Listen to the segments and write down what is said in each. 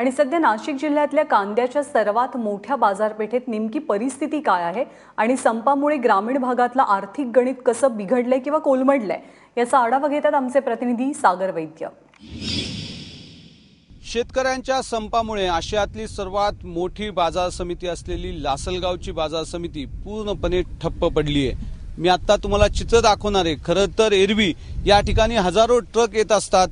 आणि सध्या नाशिक जिल्ह्यातल्या कांद्याच्या सर्वात मोठ्या बाजारपेठेत नेमकी परिस्थिती काय आहे आणि संपामुळे ग्रामीण भागातलं आर्थिक गणित कसं बिघडलंय किंवा कोलमडलंय याचा आढावा घेतात आमचे प्रतिनिधी सागर वैद्य. शेतकऱ्यांच्या संपामुळे आशियातली सर्वात मोठी बाजार समिती असलेली लासलगावची बाजार समिती पूर्णपणे ठप्प पडली आहे मी आता तुम्हाला चित्र दाखवणार आहे. खरं तर एरवी या ठिकाणी हजारो ट्रक येत असतात.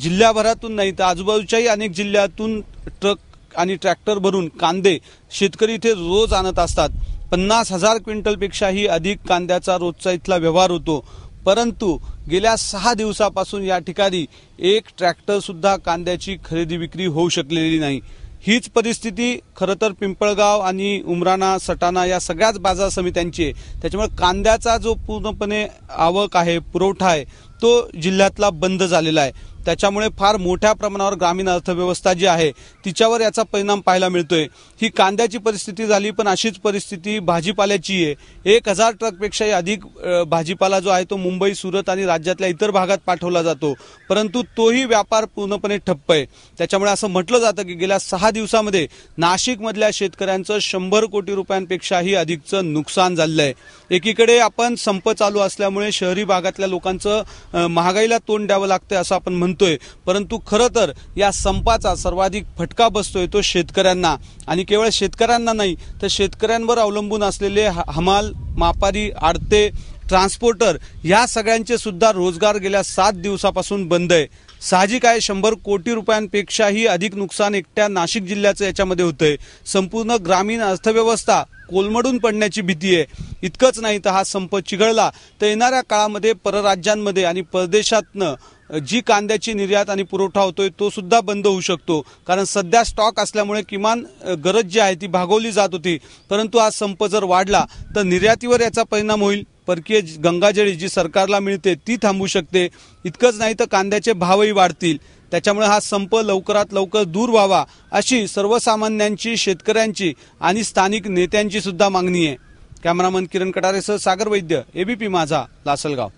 जिल्ह्याभरातून नाही तर आजूबाजूच्याही अनेक जिल्ह्यातून ट्रक आणि ट्रॅक्टर भरून कांदे शेतकरी इथे रोज आणत असतात. पन्नास हजार क्विंटलपेक्षाही अधिक कांद्याचा रोजचा इथला व्यवहार होतो. परंतु गेल्या सहा दिवसापासून या ठिकाणी एक ट्रॅक्टर सुद्धा कांद्याची खरेदी विक्री होऊ शकलेली नाही. हीच परिस्थिती खरं तर पिंपळगाव आणि उमराणा सटाणा या सगळ्याच बाजार समित्यांची आहे. त्याच्यामुळे कांद्याचा जो पूर्णपणे आवक आहे पुरवठा आहे तो जिल्ह्यातला बंद झालेला आहे. त्याच्यामुळे फार मोठ्या प्रमाणावर ग्रामीण अर्थव्यवस्था जी आहे तिच्यावर याचा परिणाम पाहायला मिळतोय. ही कांद्याची परिस्थिती झाली पण अशीच परिस्थिती भाजीपाल्याची आहे. एक हजार ट्रकपेक्षाही अधिक भाजीपाला जो आहे तो मुंबई सुरत आणि राज्यातल्या इतर भागात पाठवला जातो. परंतु तोही व्यापार पूर्णपणे ठप्प आहे. त्याच्यामुळे असं म्हटलं जातं की गेल्या सहा दिवसामध्ये नाशिकमधल्या शेतकऱ्यांचं शंभर कोटी रुपयांपेक्षाही अधिकचं नुकसान झालेलं आहे. एकीकडे आपण संप चालू असल्यामुळे शहरी भागातल्या लोकांचं महागाईला तोंड द्यावं लागतंय असं आपण म्हणतोय. परंतु खरं तर या संपाचा सर्वाधिक फटका बसतोय तो शेतकऱ्यांना. आणि केवळ शेतकऱ्यांना नाही तर शेतकऱ्यांवर अवलंबून असलेले ह- हमाल मापारी आडते ट्रान्सपोर्टर या सगळ्यांचे सुद्धा रोजगार गेल्या सात दिवसापासून बंद आहे. साहजिक आहे शंभर कोटी रुपयांपेक्षाही अधिक नुकसान एकट्या नाशिक जिल्ह्याचं याच्यामध्ये होतंय. संपूर्ण ग्रामीण अर्थव्यवस्था कोलमडून पडण्याची भीती आहे. इतकंच नाही तर हा संप चिघळला तर येणाऱ्या काळामध्ये परराज्यांमध्ये आणि परदेशातनं जी कांद्याची निर्यात आणि पुरवठा होतोय तो सुद्धा बंद होऊ शकतो. कारण सध्या स्टॉक असल्यामुळे किमान गरज जी आहे ती भागवली जात होती. परंतु हा संप जर वाढला तर निर्यातीवर याचा परिणाम होईल. परकीय गंगाजळी जी सरकारला मिळते ती थांबू शकते. इतकंच नाही तर कांद्याचे भावही वाढतील. त्याच्यामुळे हा संप लवकरात लवकर दूर व्हावा अशी सर्वसामान्यांची शेतकऱ्यांची आणि स्थानिक नेत्यांची सुद्धा मागणी आहे. कॅमेरामन किरण कटारेसह सागर वैद्य एबीपी माझा लासलगाव.